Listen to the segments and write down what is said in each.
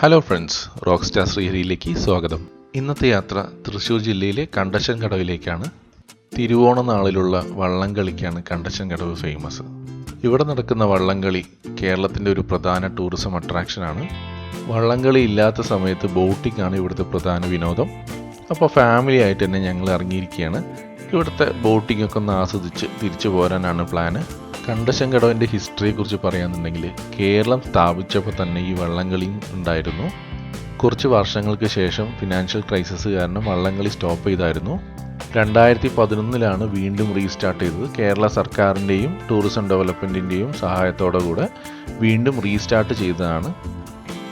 Hello friends rock star ശ്രീഹരിയിലേക്ക് സ്വാഗതം. ഇന്നത്തെ യാത്ര തൃശ്ശൂർ ജില്ലയിലെ കണ്ടശൻ കടവിലേക്കാണ് തിരുവോണ നാളിലുള്ള വള്ളംകളിക്കാണ് കണ്ടശൻ കടവ് ഫേമസ് ഇവിടെ നടക്കുന്ന വള്ളംകളി കേരളത്തിന്റെ ഒരു പ്രധാന ടൂറിസം അട്രാക്ഷനാണ് വള്ളംകളി ഇല്ലാത്ത സമയത്ത് ബോട്ടിംഗ് ആണ് ഇവിടുത്തെ പ്രധാന വിനോദം. അപ്പോൾ ഫാമിലി ആയിട്ട് തന്നെ ഞങ്ങൾ ഇറങ്ങിയിരിക്കുകയാണ്. ഇവിടുത്തെ ബോട്ടിംഗ് ഒക്കെ ഒന്ന് ആസ്വദിച്ച് തിരിച്ചു പോരാനാണ് പ്ലാന് കണ്ടശൻ ഹിസ്റ്ററിയെ കുറിച്ച് പറയുകയാണെന്നുണ്ടെങ്കിൽ കേരളം സ്ഥാപിച്ചപ്പോൾ തന്നെ ഈ വള്ളംകളിയും ഉണ്ടായിരുന്നു. കുറച്ച് വർഷങ്ങൾക്ക് ശേഷം ഫിനാൻഷ്യൽ ക്രൈസിസ് കാരണം വള്ളംകളി സ്റ്റോപ്പ് ചെയ്തായിരുന്നു. രണ്ടായിരത്തി പതിനൊന്നിലാണ് വീണ്ടും റീസ്റ്റാർട്ട് ചെയ്തത്. കേരള സർക്കാരിന്റെയും ടൂറിസം ഡെവലപ്മെന്റിന്റെയും സഹായത്തോടു കൂടെ വീണ്ടും റീസ്റ്റാർട്ട് ചെയ്തതാണ്.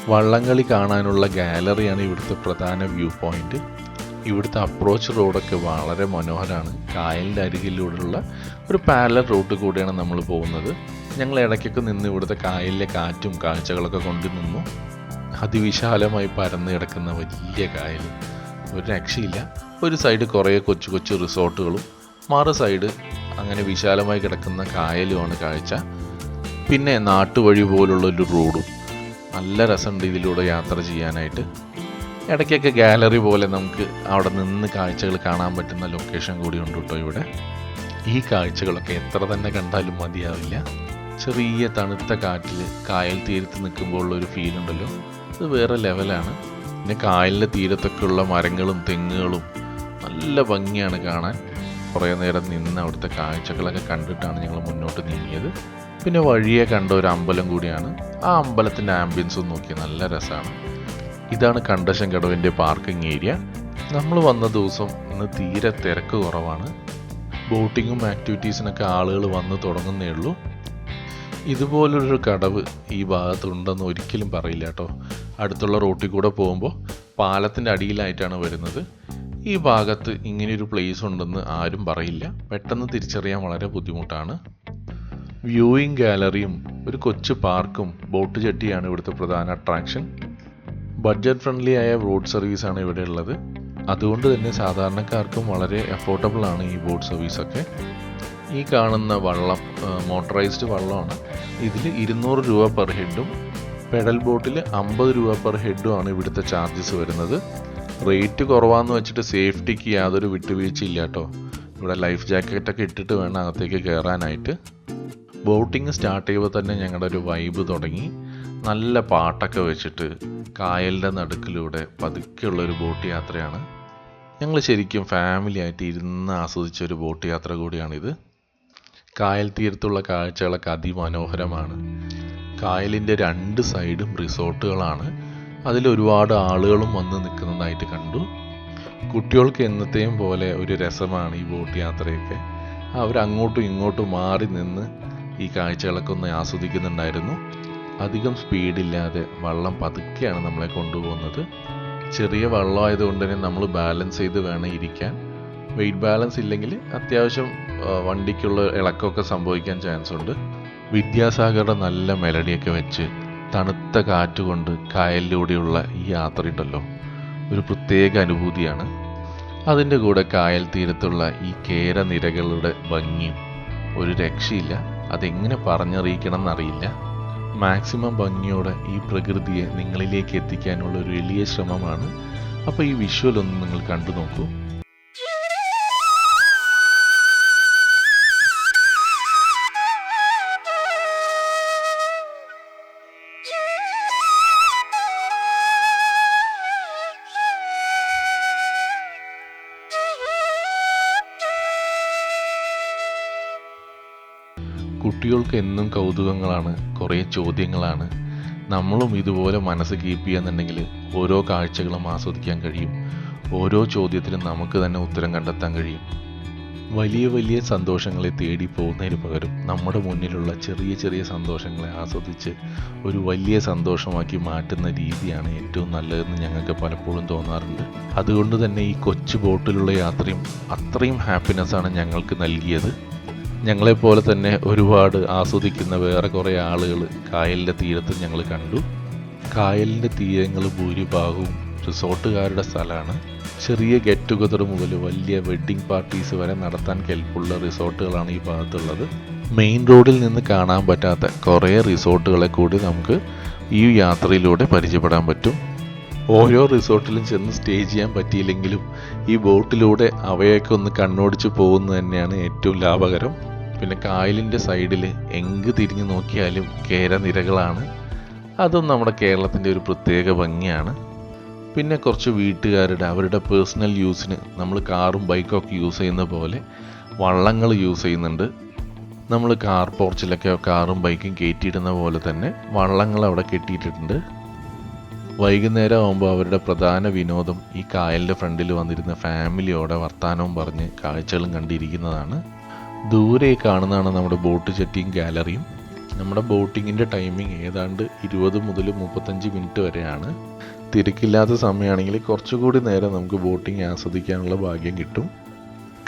വള്ളംകളി കാണാനുള്ള ഗാലറിയാണ് ഇവിടുത്തെ പ്രധാന വ്യൂ പോയിന്റ് ഇവിടുത്തെ അപ്രോച്ച് റോഡൊക്കെ വളരെ മനോഹരമാണ് കായലിന്റെ അരികിലൂടെയുള്ള ഒരു പാരലൽ റൂട്ട് കൂടിയാണ് നമ്മൾ പോകുന്നത്. ഞങ്ങൾ ഇടയ്ക്കൊക്കെ നിന്ന് ഇവിടുത്തെ കായലിലെ കാറ്റും കാഴ്ചകളൊക്കെ കൊണ്ട് നിന്നു. അതിവിശാലമായി പരന്നു കിടക്കുന്ന വലിയ കായൽ. ഒരു രക്ഷയില്ല. ഒരു സൈഡ് കുറേ കൊച്ചു കൊച്ചു റിസോർട്ടുകളും മറു സൈഡ് അങ്ങനെ വിശാലമായി കിടക്കുന്ന കായലുമാണ് കാഴ്ച. പിന്നെ നാട്ടുവഴി പോലുള്ള ഒരു റോഡും നല്ല രസമുണ്ട് ഇതിലൂടെ യാത്ര ചെയ്യാനായിട്ട്. ഇടയ്ക്കൊക്കെ ഗാലറി പോലെ നമുക്ക് അവിടെ നിന്ന് കാഴ്ചകൾ കാണാൻ പറ്റുന്ന ലൊക്കേഷൻ കൂടി ഉണ്ട് കേട്ടോ ഇവിടെ. ഈ കാഴ്ചകളൊക്കെ എത്ര തന്നെ കണ്ടാലും മതിയാവില്ല. ചെറിയ തണുത്ത കാറ്റിൽ കായൽ തീരത്ത് നിൽക്കുമ്പോൾ ഉള്ളൊരു ഫീൽ ഉണ്ടല്ലോ. അത് വേറെ ലെവലാണ് പിന്നെ കായലിന്റെ തീരത്തൊക്കെ ഉള്ള മരങ്ങളും തെങ്ങുകളും നല്ല ഭംഗിയാണ് കാണാൻ. കുറേ നേരം നിന്ന് അവിടുത്തെ കാഴ്ചകളൊക്കെ കണ്ടിട്ടാണ് ഞങ്ങൾ മുന്നോട്ട് നീങ്ങിയത്. പിന്നെ വഴിയെ കണ്ട ഒരു അമ്പലം കൂടിയാണ്. ആ അമ്പലത്തിന്റെ ആംബിയൻസും നോക്കി നല്ല രസമാണ് ഇതാണ് കണ്ടശൻ കടവിന്റെ പാർക്കിംഗ് ഏരിയ. നമ്മൾ വന്ന ദിവസം ഇന്ന് തീരെ തിരക്ക് കുറവാണ്. ബോട്ടിങ്ങും ആക്ടിവിറ്റീസിനൊക്കെ ആളുകൾ വന്ന് തുടങ്ങുന്നേ ഉള്ളൂ. ഇതുപോലൊരു കടവ് ഈ ഭാഗത്തുണ്ടെന്ന് ഒരിക്കലും പറയില്ല കേട്ടോ. അടുത്തുള്ള റോട്ടിൽ കൂടെ പോകുമ്പോൾ പാലത്തിന്റെ അടിയിലായിട്ടാണ് വരുന്നത്. ഈ ഭാഗത്ത് ഇങ്ങനെയൊരു പ്ലേസ് ഉണ്ടെന്ന് ആരും പറയില്ല. പെട്ടെന്ന് തിരിച്ചറിയാൻ വളരെ ബുദ്ധിമുട്ടാണ്. വ്യൂയിങ് ഗാലറിയും ഒരു കൊച്ചു പാർക്കും ബോട്ട് ജെട്ടിയാണ് ഇവിടുത്തെ പ്രധാന അട്രാക്ഷൻ ബഡ്ജറ്റ് ഫ്രണ്ട്ലി ആയ റോഡ് സർവീസാണ് ഇവിടെ ഉള്ളത്. അതുകൊണ്ട് തന്നെ സാധാരണക്കാർക്കും വളരെ അഫോർഡബിൾ ആണ് ഈ ബോട്ട് സർവീസൊക്കെ ഈ കാണുന്ന വള്ളം മോട്ടറൈസ്ഡ് വള്ളമാണ്. ഇതിൽ ഇരുന്നൂറ് രൂപ പെർ ഹെഡും പെഡൽ ബോട്ടിൽ അമ്പത് രൂപ പെർ ഹെഡും ആണ് ഇവിടുത്തെ ചാർജസ് വരുന്നത്. റേറ്റ് കുറവാന്ന് വെച്ചിട്ട് സേഫ്റ്റിക്ക് യാതൊരു വിട്ടുവീഴ്ചയില്ല കേട്ടോ ഇവിടെ ലൈഫ് ജാക്കറ്റൊക്കെ ഇട്ടിട്ട് വേണം അകത്തേക്ക് കയറാനായിട്ട് ബോട്ടിങ് സ്റ്റാർട്ട് ചെയ്യുമ്പോൾ തന്നെ ഞങ്ങളുടെ ഒരു വൈബ് തുടങ്ങി. നല്ല പാട്ടൊക്കെ വെച്ചിട്ട് കായലിന്റെ നടുക്കിലൂടെ പതുക്കെയുള്ള ഒരു ബോട്ട് യാത്രയാണ്. ഞങ്ങൾ ശരിക്കും ഫാമിലി ആയിട്ട് ഇരുന്ന് ആസ്വദിച്ച ഒരു ബോട്ട് യാത്ര കൂടിയാണിത്. കായൽ തീരത്തുള്ള കാഴ്ചകളൊക്കെ അതിമനോഹരമാണ്. കായലിന്റെ രണ്ട് സൈഡും റിസോർട്ടുകളാണ്. അതിൽ ഒരുപാട് ആളുകളും വന്ന് നിൽക്കുന്നതായിട്ട് കണ്ടു. കുട്ടികൾക്ക് എന്നത്തെയും പോലെ ഒരു രസമാണ് ഈ ബോട്ട് യാത്രയൊക്കെ. അവരങ്ങോട്ടും ഇങ്ങോട്ടും മാറി നിന്ന് ഈ കാഴ്ചകളൊക്കെ ഒന്ന് ആസ്വദിക്കുന്നുണ്ടായിരുന്നു. അധികം സ്പീഡില്ലാതെ വള്ളം പതുക്കെയാണ് നമ്മളെ കൊണ്ടുപോകുന്നത്. ചെറിയ വള്ളമായതുകൊണ്ട് തന്നെ നമ്മൾ ബാലൻസ് ചെയ്ത് വേണം ഇരിക്കാൻ. വെയിറ്റ് ബാലൻസ് ഇല്ലെങ്കിൽ അത്യാവശ്യം വണ്ടിക്കുള്ള ഇളക്കമൊക്കെ സംഭവിക്കാൻ ചാൻസ് ഉണ്ട്. വിദ്യാസാഗറുടെ നല്ല മെലഡിയൊക്കെ വെച്ച് തണുത്ത കാറ്റുകൊണ്ട് കായലിലൂടെയുള്ള ഈ യാത്ര ഉണ്ടല്ലോ. ഒരു പ്രത്യേക അനുഭൂതിയാണ്. അതിന്റെ കൂടെ കായൽ തീരത്തുള്ള ഈ കേരനിരകളുടെ ഭംഗിയും ഒരു രക്ഷയില്ല. അതെങ്ങനെ പറഞ്ഞറിയിക്കണം എന്നറിയില്ല മാക്സിമം ഭംഗിയോടെ ഈ പ്രകൃതിയെ നിങ്ങളിലേക്ക് എത്തിക്കാനുള്ള ഒരു വലിയ ശ്രമമാണ്. അപ്പോൾ ഈ വിഷ്വൽ ഒന്ന് നിങ്ങൾ കണ്ടു നോക്കൂ. കുട്ടികൾക്ക് എന്നും കൗതുകങ്ങളാണ് കുറേ ചോദ്യങ്ങളാണ്. നമ്മളും ഇതുപോലെ മനസ്സ് കീപ്പ് ചെയ്യാന്നുണ്ടെങ്കിൽ ഓരോ കാഴ്ചകളും ആസ്വദിക്കാൻ കഴിയും. ഓരോ ചോദ്യത്തിനും നമുക്ക് തന്നെ ഉത്തരം കണ്ടെത്താൻ കഴിയും. വലിയ വലിയ സന്തോഷങ്ങളെ തേടി പോകുന്നതിന് പകരം നമ്മുടെ മുന്നിലുള്ള ചെറിയ ചെറിയ സന്തോഷങ്ങളെ ആസ്വദിച്ച് ഒരു വലിയ സന്തോഷമാക്കി മാറ്റുന്ന രീതിയാണ് ഏറ്റവും നല്ലതെന്ന് ഞങ്ങൾക്ക് പലപ്പോഴും തോന്നാറുണ്ട്. അതുകൊണ്ട് തന്നെ ഈ കൊച്ചു ബോട്ടിലുള്ള യാത്രയും അത്രയും ഹാപ്പിനെസ്സാണ് ഞങ്ങൾക്ക് നൽകിയത്. ഞങ്ങളെപ്പോലെ തന്നെ ഒരുപാട് ആസ്വദിക്കുന്ന വേറെ കുറേ ആളുകൾ കായലിന്റെ തീരത്ത് ഞങ്ങൾ കണ്ടു. കായലിന്റെ തീരങ്ങൾ ഭൂരിഭാഗവും റിസോർട്ടുകാരുടെ സ്ഥലമാണ്. ചെറിയ ഗെറ്റ് ടുഗദർ മുതൽ വലിയ വെഡ്ഡിംഗ് പാർട്ടീസ് വരെ നടത്താൻ കെൽപ്പുള്ള റിസോർട്ടുകളാണ് ഈ ഭാഗത്തുള്ളത്. മെയിൻ റോഡിൽ നിന്ന് കാണാൻ പറ്റാത്ത കുറേ റിസോർട്ടുകളെ കൂടി നമുക്ക് ഈ യാത്രയിലൂടെ പരിചയപ്പെടാൻ പറ്റും. ഓരോ റിസോർട്ടിലും ചെന്ന് സ്റ്റേ ചെയ്യാൻ പറ്റിയില്ലെങ്കിലും ഈ ബോട്ടിലൂടെ അവയൊക്കെ ഒന്ന് കണ്ണോടിച്ച് പോകുന്നത് തന്നെയാണ് ഏറ്റവും ലാഭകരം. പിന്നെ കായലിന്റെ സൈഡിൽ എങ്ക് തിരിഞ്ഞു നോക്കിയാലും കേരനിരകളാണ്. അതും നമ്മുടെ കേരളത്തിന്റെ ഒരു പ്രത്യേക ഭംഗിയാണ്. പിന്നെ കുറച്ച് വീട്ടുകാരുടെ അവരുടെ പേഴ്സണൽ യൂസിന് നമ്മൾ കാറും ബൈക്കും ഒക്കെ യൂസ് ചെയ്യുന്ന പോലെ വള്ളങ്ങൾ യൂസ് ചെയ്യുന്നുണ്ട്. നമ്മൾ കാർ പോർച്ചിലൊക്കെ കാറും ബൈക്കും കയറ്റിയിടുന്ന പോലെ തന്നെ വള്ളങ്ങൾ അവിടെ കെട്ടിയിട്ടിട്ടുണ്ട്. വൈകുന്നേരം ആകുമ്പോൾ അവരുടെ പ്രധാന വിനോദം ഈ കായലിന്റെ ഫ്രണ്ടിൽ വന്നിരുന്ന ഫാമിലിയോടെ വർത്തമാനവും പറഞ്ഞ് കാഴ്ചകളും കണ്ടിരിക്കുന്നതാണ്. ദൂരെ കാണുന്നതാണ് നമ്മുടെ ബോട്ട് ചെറ്റിയും ഗാലറിയും. നമ്മുടെ ബോട്ടിങ്ങിന്റെ ടൈമിംഗ് ഏതാണ്ട് ഇരുപത് മുതൽ മുപ്പത്തഞ്ച് മിനിറ്റ് വരെയാണ്. തിരക്കില്ലാത്ത സമയമാണെങ്കിൽ കുറച്ചുകൂടി നേരം നമുക്ക് ബോട്ടിംഗ് ആസ്വദിക്കാനുള്ള ഭാഗ്യം കിട്ടും.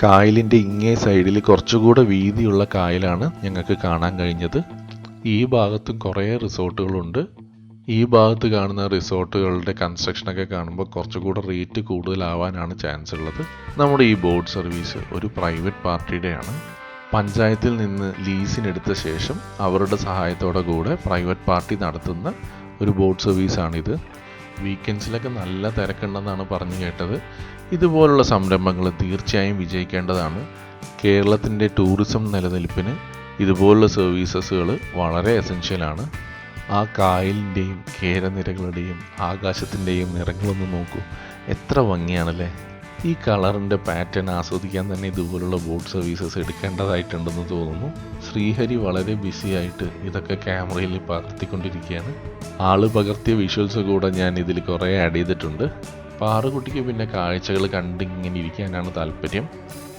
കായലിന്റെ ഇങ്ങേ സൈഡിൽ കുറച്ചുകൂടെ വീതിയുള്ള കായലാണ് ഞങ്ങൾക്ക് കാണാൻ കഴിഞ്ഞത്. ഈ ഭാഗത്തും കുറേ റിസോർട്ടുകളുണ്ട്. ഈ ഭാഗത്ത് കാണുന്ന റിസോർട്ടുകളുടെ കൺസ്ട്രക്ഷനൊക്കെ കാണുമ്പോൾ കുറച്ചുകൂടെ റേറ്റ് കൂടുതലാവാനാണ് ചാൻസ് ഉള്ളത്. നമ്മുടെ ഈ ബോട്ട് സർവീസ് ഒരു പ്രൈവറ്റ് പാർട്ടിയുടെയാണ്. പഞ്ചായത്തിൽ നിന്ന് ലീസിനെടുത്ത ശേഷം അവരുടെ സഹായത്തോടെ കൂടെ പ്രൈവറ്റ് പാർട്ടി നടത്തുന്ന ഒരു ബോട്ട് സർവീസാണിത് വീക്കെൻഡ്സിലൊക്കെ നല്ല തിരക്കുണ്ടെന്നാണ് പറഞ്ഞു കേട്ടത്. ഇതുപോലുള്ള സംരംഭങ്ങൾ തീർച്ചയായും വിജയിക്കേണ്ടതാണ്. കേരളത്തിന്റെ ടൂറിസം നിലനിൽപ്പിന് ഇതുപോലുള്ള സർവീസസുകൾ വളരെ എസെൻഷ്യലാണ് ആ കായലിന്റെയും കേരനിരകളുടെയും ആകാശത്തിന്റെയും നിറങ്ങളൊന്ന് നോക്കൂ. എത്ര ഭംഗിയാണല്ലേ? ഈ കളറിന്റെ പാറ്റേൺ ആസ്വദിക്കാൻ തന്നെ ഇതുപോലുള്ള ബോട്ട് സർവീസസ് എടുക്കേണ്ടതായിട്ടുണ്ടെന്ന് തോന്നുന്നു. ശ്രീഹരി വളരെ ബിസി ആയിട്ട് ഇതൊക്കെ ക്യാമറയിൽ പകർത്തിക്കൊണ്ടിരിക്കുകയാണ്. ആൾ പകർത്തിയ വിഷ്വൽസ് കൂടെ ഞാൻ ഇതിൽ കുറേ ആഡ് ചെയ്തിട്ടുണ്ട്. പാറുകുട്ടിക്ക് പിന്നെ കാഴ്ചകൾ കണ്ടിങ്ങനെ ഇരിക്കാനാണ് താല്പര്യം.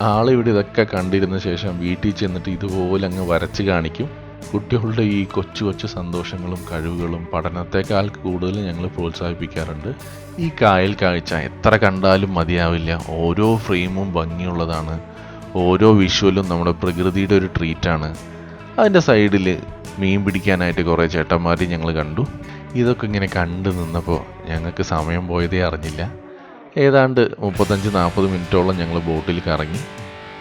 ആളിവിടെ ഇതൊക്കെ കണ്ടിരുന്ന ശേഷം വീട്ടിൽ ചെന്നിട്ട് ഇതുപോലെ അങ്ങ് വരച്ച് കാണിക്കും. കുട്ടികളുടെ ഈ കൊച്ചു കൊച്ചു സന്തോഷങ്ങളും കഴിവുകളും പഠനത്തെക്കാൾ കൂടുതൽ ഞങ്ങൾ പ്രോത്സാഹിപ്പിക്കാറുണ്ട്. ഈ കായൽ കാഴ്ച എത്ര കണ്ടാലും മതിയാവില്ല. ഓരോ ഫ്രെയിമും ഭംഗിയുള്ളതാണ്. ഓരോ വിഷ്വലും നമ്മുടെ പ്രകൃതിയുടെ ഒരു ട്രീറ്റാണ്. അതിന്റെ സൈഡിൽ മീൻ പിടിക്കാനായിട്ട് കുറേ ചേട്ടന്മാരെ ഞങ്ങൾ കണ്ടു. ഇതൊക്കെ ഇങ്ങനെ കണ്ടു നിന്നപ്പോൾ ഞങ്ങൾക്ക് സമയം പോയതേ അറിഞ്ഞില്ല. ഏതാണ്ട് മുപ്പത്തഞ്ച് നാൽപ്പത് മിനിറ്റോളം ഞങ്ങൾ ബോട്ടിൽ കറങ്ങി.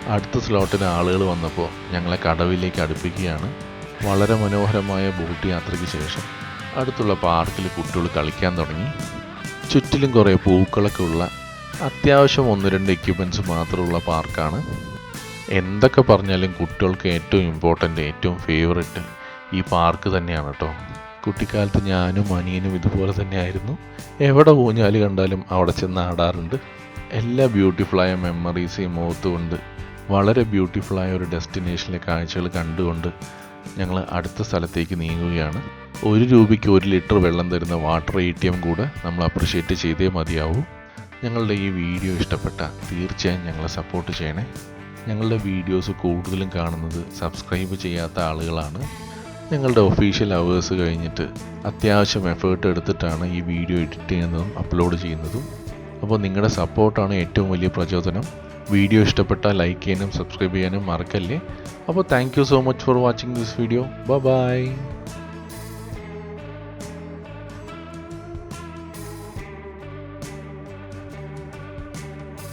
അടുത്ത സ്ലോട്ടിന് ആളുകൾ വന്നപ്പോൾ ഞങ്ങളെ കടവിലേക്ക് അടുപ്പിക്കുകയാണ്. വളരെ മനോഹരമായ ബോട്ട് യാത്രയ്ക്ക് ശേഷം അടുത്തുള്ള പാർക്കിൽ കുട്ടികൾ കളിക്കാൻ തുടങ്ങി. ചുറ്റിലും കുറേ പൂക്കളൊക്കെ ഉള്ള അത്യാവശ്യം ഒന്ന് രണ്ട് എക്യുപ്മെന്റ്സ് മാത്രമുള്ള പാർക്കാണ്. എന്തൊക്കെ പറഞ്ഞാലും കുട്ടികൾക്ക് ഏറ്റവും ഇമ്പോർട്ടന്റ് ഏറ്റവും ഫേവററ്റ് ഈ പാർക്ക് തന്നെയാണ് കേട്ടോ കുട്ടിക്കാലത്ത് ഞാനും അനിയനും ഇതുപോലെ തന്നെയായിരുന്നു. എവിടെ ഊഞ്ഞാൽ കണ്ടാലും അവിടെ ചെന്ന് ആടാറുണ്ട്. എല്ലാ ബ്യൂട്ടിഫുള്ളായ മെമ്മറീസ് ഈ മുഖത്തുകൊണ്ട് വളരെ ബ്യൂട്ടിഫുള്ളായ ഒരു ഡെസ്റ്റിനേഷനിലെ കാഴ്ചകൾ കണ്ടുകൊണ്ട് ഞങ്ങൾ അടുത്ത സ്ഥലത്തേക്ക് നീങ്ങുകയാണ്. ഒരു രൂപയ്ക്ക് ഒരു ലിറ്റർ വെള്ളം തരുന്ന വാട്ടർ എ ടി എം കൂടെ നമ്മൾ അപ്രിഷ്യേറ്റ് ചെയ്തേ മതിയാവൂ. ഞങ്ങളുടെ ഈ വീഡിയോ ഇഷ്ടപ്പെട്ട തീർച്ചയായും ഞങ്ങളെ സപ്പോർട്ട് ചെയ്യണേ. ഞങ്ങളുടെ വീഡിയോസ് കൂടുതലും കാണുന്നത് സബ്സ്ക്രൈബ് ചെയ്യാത്ത ആളുകളാണ്. ഞങ്ങളുടെ ഒഫീഷ്യൽ അവേഴ്സ് കഴിഞ്ഞിട്ട് അത്യാവശ്യം എഫേർട്ട് എടുത്തിട്ടാണ് ഈ വീഡിയോ എഡിറ്റ് ചെയ്യുന്നതും അപ്ലോഡ് ചെയ്യുന്നതും. അപ്പോൾ നിങ്ങളുടെ സപ്പോർട്ടാണ് ഏറ്റവും വലിയ പ്രചോദനം. വീഡിയോ ഇഷ്ടപ്പെട്ടാൽ ലൈക്ക് ചെയ്യാനും സബ്സ്ക്രൈബ് ചെയ്യാനും മറക്കല്ലേ. അപ്പോൾ thank so much for watching this video. Bye.